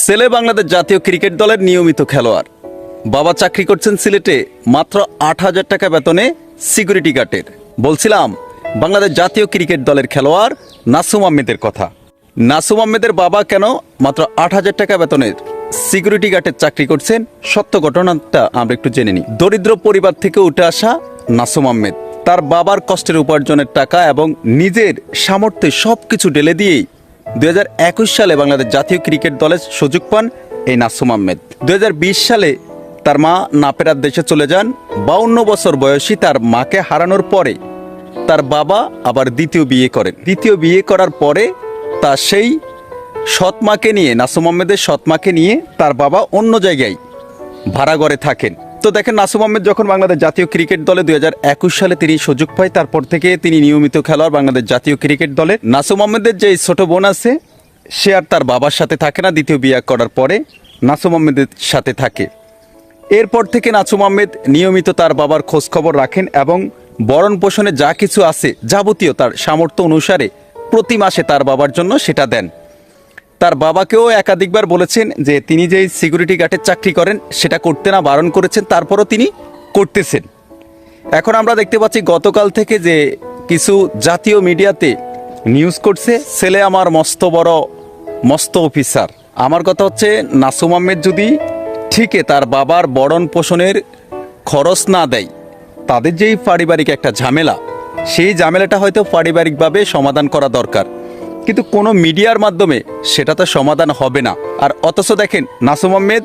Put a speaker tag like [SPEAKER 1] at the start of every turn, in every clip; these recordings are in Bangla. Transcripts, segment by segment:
[SPEAKER 1] ছেলে বাংলাদেশ জাতীয় ক্রিকেট দলের নিয়মিত খেলোয়াড়। বাবা চাকরি করছেন সিলেটে, মাত্র আট হাজার টাকা বেতনে সিকিউরিটি গার্ডের। বলছিলাম, বাংলাদেশ জাতীয় ক্রিকেট দলের খেলোয়াড় নাসুম আহমেদের কথা। নাসুম আহমেদের বাবা কেন মাত্র আট হাজার টাকা বেতনের সিকিউরিটি গার্ডের চাকরি করছেন? সত্য ঘটনাটা আমরা একটু জেনে নিই। দরিদ্র পরিবার থেকে উঠে আসা নাসুম আহমেদ। তার বাবার কষ্টের উপার্জনের টাকা এবং নিজের সামর্থ্যে সব কিছু ঢেলে দিয়েই দুই হাজার একুশ সালে বাংলাদেশ জাতীয় ক্রিকেট দলের সুযোগ পান এই নাসুম আহমেদ। দুই হাজার বিশ সালে তার মা নাপেরার দেশে চলে যান। বাউন্ন বছর বয়সী তার মাকে হারানোর পরে তার বাবা আবার দ্বিতীয় বিয়ে করেন। দ্বিতীয় বিয়ে করার পরে তা সেই সৎ মাকে নিয়ে, নাসুম আহমেদের সৎ মাকে নিয়ে তার বাবা অন্য জায়গায় ভাড়া ঘরে থাকেন। তো দেখেন, নাসুম আহমেদ যখন বাংলাদেশ জাতীয় ক্রিকেট দলে দু হাজার একুশ সালে তিনি সুযোগ পায়, তারপর থেকে তিনি নিয়মিত খেলোয়াড় বাংলাদেশ জাতীয় ক্রিকেট দলে। নাসুম আহমেদের যে ছোট বোন আছে, সে আর তার বাবার সাথে থাকে না, দ্বিতীয় বিয়ে করার পরে নাসুম আহমেদের সাথে থাকে। এরপর থেকে নাসুম আহমেদ নিয়মিত তার বাবার খোঁজ খবর রাখেন এবং বরণ পোষণে যা কিছু আছে যাবতীয় তার সামর্থ্য অনুসারে প্রতি মাসে তার বাবার জন্য সেটা দেন। তার বাবাকেও একাধিকবার বলেছেন যে তিনি যেই সিকিউরিটি গার্ডের চাকরি করেন, সেটা করতে না বারণ করেছেন, তারপরও তিনি করতেছেন। এখন আমরা দেখতে পাচ্ছি গতকাল থেকে যে কিছু জাতীয় মিডিয়াতে নিউজ করছে, ছেলে আমার মস্ত বড়, মস্ত অফিসার। আমার কথা হচ্ছে, নাসুম আহমেদ যদি ঠিকে তার বাবার বরণ পোষণের খরচ না দেয়, তাদের যেই পারিবারিক একটা ঝামেলা, সেই ঝামেলাটা হয়তো পারিবারিকভাবে সমাধান করা দরকার। কিন্তু কোনো মিডিয়ার মাধ্যমে সেটা তো সমাধান হবে না। আর অথচ দেখেন, নাসুম আহমেদ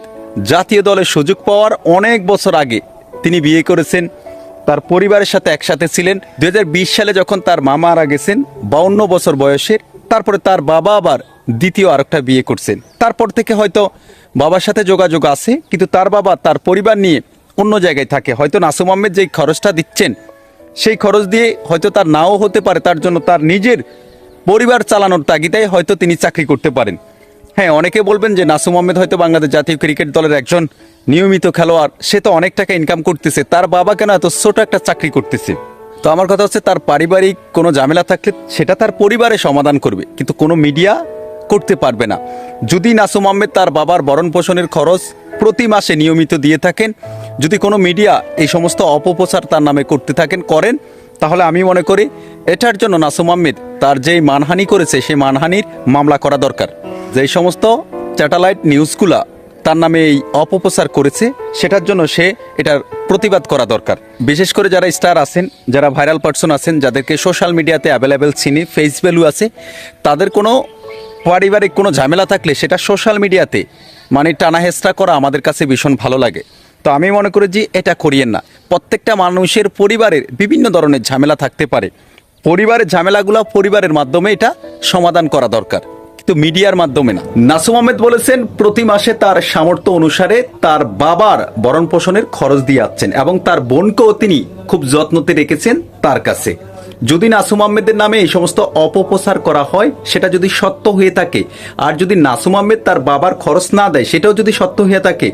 [SPEAKER 1] জাতীয় দলের সুযোগ পাওয়ার অনেক বছর আগে তিনি বিয়ে করেছেন। তার পরিবারের সাথে একসাথে ছিলেন। দু হাজার বিশ সালে যখন তার মা মারা গেছেন, বাউন্ন বছর বয়সের, তারপরে তার বাবা আবার দ্বিতীয় আরেকটা বিয়ে করছেন। তারপর থেকে হয়তো বাবার সাথে যোগাযোগ আছে, কিন্তু তার বাবা তার পরিবার নিয়ে অন্য জায়গায় থাকে। হয়তো নাসুম আহমেদ যেই খরচটা দিচ্ছেন, সেই খরচ দিয়ে হয়তো তার নাও হতে পারে, তার জন্য তার নিজের পরিবার চালানোর তাগিদায় হয়তো তিনি চাকরি করতে পারেন। হ্যাঁ অনেকে বলবেন যে নাসুম আহমেদ হয়তো বাংলাদেশ জাতীয় ক্রিকেট দলের একজন নিয়মিত খেলোয়াড়। সে তো অনেক টাকা ইনকাম করতেছে। তার বাবা কেন এত ছোট একটা চাকরি করতেছে? তো আমার কথা হচ্ছে, তার পারিবারিক কোনো ঝামেলা থাকলে সেটা তার পরিবারে সমাধান করবে। কিন্তু কোনো মিডিয়া করতে পারবে না। যদি নাসুম আহমেদ তার বাবার বরণ পোষণের খরচ প্রতি মাসে নিয়মিত দিয়ে থাকেন, যদি কোনো মিডিয়া এই সমস্ত অপপ্রচার তার নামে করতে থাকেন, করেন, তাহলে আমি মনে করি এটার জন্য নাসুম আহমেদ তার যেই মানহানি করেছে, সেই মানহানির মামলা করা দরকার। যেই সমস্ত স্যাটেলাইট নিউজগুলা তার নামে এই অপপ্রচার করেছে, সেটার জন্য সে এটার প্রতিবাদ করা দরকার। বিশেষ করে যারা স্টার আছেন, যারা ভাইরাল পার্সন আছেন, যাদেরকে সোশ্যাল মিডিয়াতে অ্যাভেলেবেল চিনি, ফেস ভ্যালু আছে, তাদের কোনো পারিবারিক কোনো ঝামেলা থাকলে সেটা সোশ্যাল মিডিয়াতে মানে টানা হেস্টা করা আমাদের কাছে ভীষণ ভালো লাগে। তো আমি মনে করি যে এটা করিয়েন না। প্রত্যেকটা মানুষের পরিবারের বিভিন্ন ধরনের ঝামেলা থাকতে পারে। পরিবারের ঝামেলাগুলো পরিবারের মাধ্যমে এটা সমাধান করা দরকার। কিন্তু মিডিয়ার মাধ্যমে না। নাসুম আহমেদ বলেছেন, প্রতি মাসে তার সামর্থ্য অনুসারে তার বাবার বরণ পোষণের খরচ দিয়ে আসছেন এবং তার বোনকেও তিনি খুব যত্নতে রেখেছেন তার কাছে। যদি নাসুম আহমেদের নামে এই সমস্ত অপপ্রচার করা হয়, সেটা যদি সত্য হয়ে থাকে, আর যদি নাসুম আহমেদ তার বাবার খরচ না দেয়, সেটাও যদি সত্য হয়ে থাকে,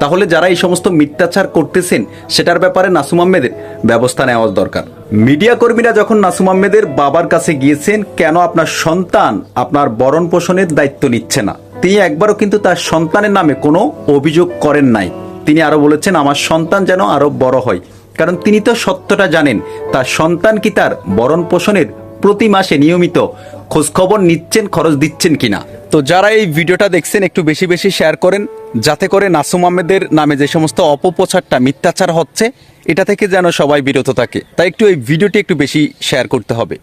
[SPEAKER 1] তাহলে যারা এই সমস্ত মিথ্যাচার করতেছেন, সেটার ব্যাপারে নাসুম আহমেদের ব্যবস্থা নেওয়া দরকার। মিডিয়া কর্মীরা যখন নাসুম আহমেদের বাবার কাছে গিয়েছেন, কেন আপনার সন্তান আপনার বরণ পোষণের দায়িত্ব নিচ্ছে না? তিনি একবারও কিন্তু তার সন্তানের নামে কোনো অভিযোগ করেন নাই। তিনি আরও বলেছেন, আমার সন্তান যেন আরও বড় হয়। কারণ তিনি তো সত্যটা জানেন, তার সন্তান কি তার বরণ পোষণের প্রতি মাসে নিয়মিত খোঁজখবর নিচ্ছেন, খরচ দিচ্ছেন কিনা? তো যারা এই ভিডিওটা দেখছেন, একটু বেশি বেশি শেয়ার করেন, যাতে করে নাসুম আহমেদের নামে যে সমস্ত অপপ্রচারটা, মিথ্যাচার হচ্ছে, এটা থেকে যেন সবাই বিরত থাকে। তাই একটু এই ভিডিওটি একটু বেশি শেয়ার করতে হবে।